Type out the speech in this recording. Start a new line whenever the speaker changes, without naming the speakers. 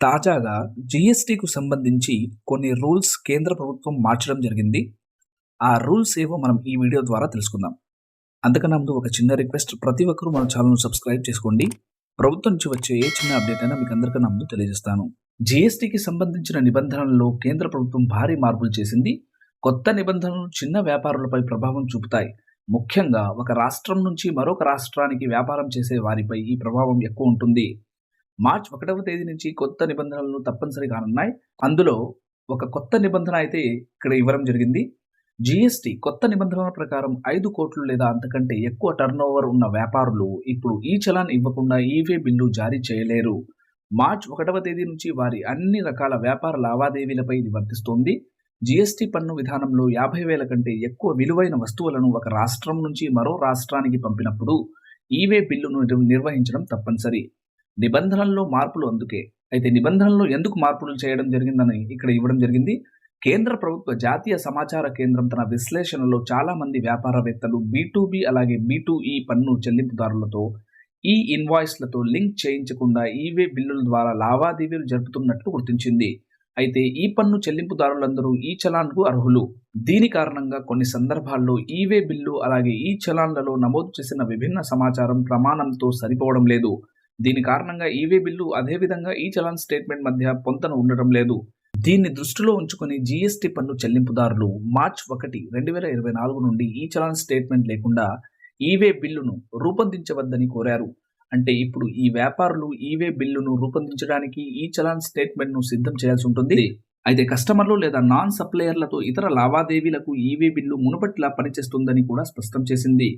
తాజాగా జీఎస్టీకు సంబంధించి కొన్ని రూల్స్ కేంద్ర ప్రభుత్వం మార్చడం జరిగింది. ఆ రూల్స్ ఏవో మనం ఈ వీడియో ద్వారా తెలుసుకుందాం. అంతకన్నా ముందు ఒక చిన్న రిక్వెస్ట్ ప్రతి ఒక్కరూ మన ఛానల్ను సబ్స్క్రైబ్ చేసుకోండి. ప్రభుత్వం నుంచి వచ్చే ఏ చిన్న అప్డేట్ అయినా మీకు అందరికన్నా ముందు తెలియజేస్తాను. జీఎస్టీకి సంబంధించిన నిబంధనల్లో కేంద్ర ప్రభుత్వం భారీ మార్పులు చేసింది. కొత్త నిబంధనలు చిన్న వ్యాపారులపై ప్రభావం చూపుతాయి. ముఖ్యంగా ఒక రాష్ట్రం నుంచి మరొక రాష్ట్రానికి వ్యాపారం చేసే వారిపై ఈ ప్రభావం ఎక్కువ ఉంటుంది. మార్చ్ ఒకటవ తేదీ నుంచి కొత్త నిబంధనలు తప్పనిసరి కానున్నాయి అందులో ఒక కొత్త నిబంధన అయితే ఇక్కడ ఇవ్వడం జరిగింది. జీఎస్టీ కొత్త నిబంధనల ప్రకారం ఐదు కోట్లు లేదా అంతకంటే ఎక్కువ టర్న్ ఓవర్ ఉన్న వ్యాపారులు ఇప్పుడు ఈ చలాన్ ఇవ్వకుండా ఈవే బిల్లు జారీ చేయలేరు. మార్చ్ ఒకటవ తేదీ నుంచి వారి అన్ని రకాల వ్యాపార లావాదేవీలపై ఇది వర్తిస్తోంది. జీఎస్టీ పన్ను విధానంలో యాభై వేల కంటే ఎక్కువ విలువైన వస్తువులను ఒక రాష్ట్రం నుంచి మరో రాష్ట్రానికి పంపినప్పుడు ఈవే బిల్లును నిర్వహించడం తప్పనిసరి. నిబంధనల్లో మార్పులు అందుకే. అయితే నిబంధనల్లో ఎందుకు మార్పులు చేయడం జరిగిందని ఇక్కడ ఇవ్వడం జరిగింది. కేంద్ర ప్రభుత్వ జాతీయ సమాచార కేంద్రం తన విశ్లేషణలో చాలా మంది వ్యాపారవేత్తలు బి అలాగే బీటూఈ పన్ను చెల్లింపుదారులతో ఈ ఇన్వాయిస్లతో లింక్ చేయించకుండా ఈవే బిల్లుల ద్వారా లావాదేవీలు జరుపుతున్నట్లు గుర్తించింది. అయితే ఈ పన్ను చెల్లింపుదారులందరూ ఈ చలాన్కు అర్హులు. దీని కారణంగా కొన్ని సందర్భాల్లో ఈవే బిల్లు అలాగే ఈ చలాన్లలో నమోదు చేసిన విభిన్న సమాచారం ప్రమాణంతో సరిపోవడం లేదు. దీని కారణంగా ఈవే బిల్లు అదేవిధంగా ఈ చలాన్ స్టేట్మెంట్ మధ్య పొంతన ఉండడం లేదు. దీన్ని దృష్టిలో ఉంచుకొని జీఎస్టీ పన్ను చెల్లింపుదారులు మార్చ్ ఒకటి రెండు వేల ఇరవై నాలుగు నుండి ఈ చలాన్ స్టేట్మెంట్ లేకుండా ఈవే బిల్లును రూపొందించవద్దని కోరారు. అంటే ఇప్పుడు ఈ వ్యాపారులు ఈవే బిల్లును రూపొందించడానికి ఈ చలాన్ స్టేట్మెంట్ను సిద్ధం చేయాల్సి ఉంటుంది. అయితే కస్టమర్లు లేదా నాన్ సప్లయర్లతో ఇతర లావాదేవీలకు ఈవే బిల్లు మునుపటిలా పనిచేస్తుందని కూడా స్పష్టం చేసింది.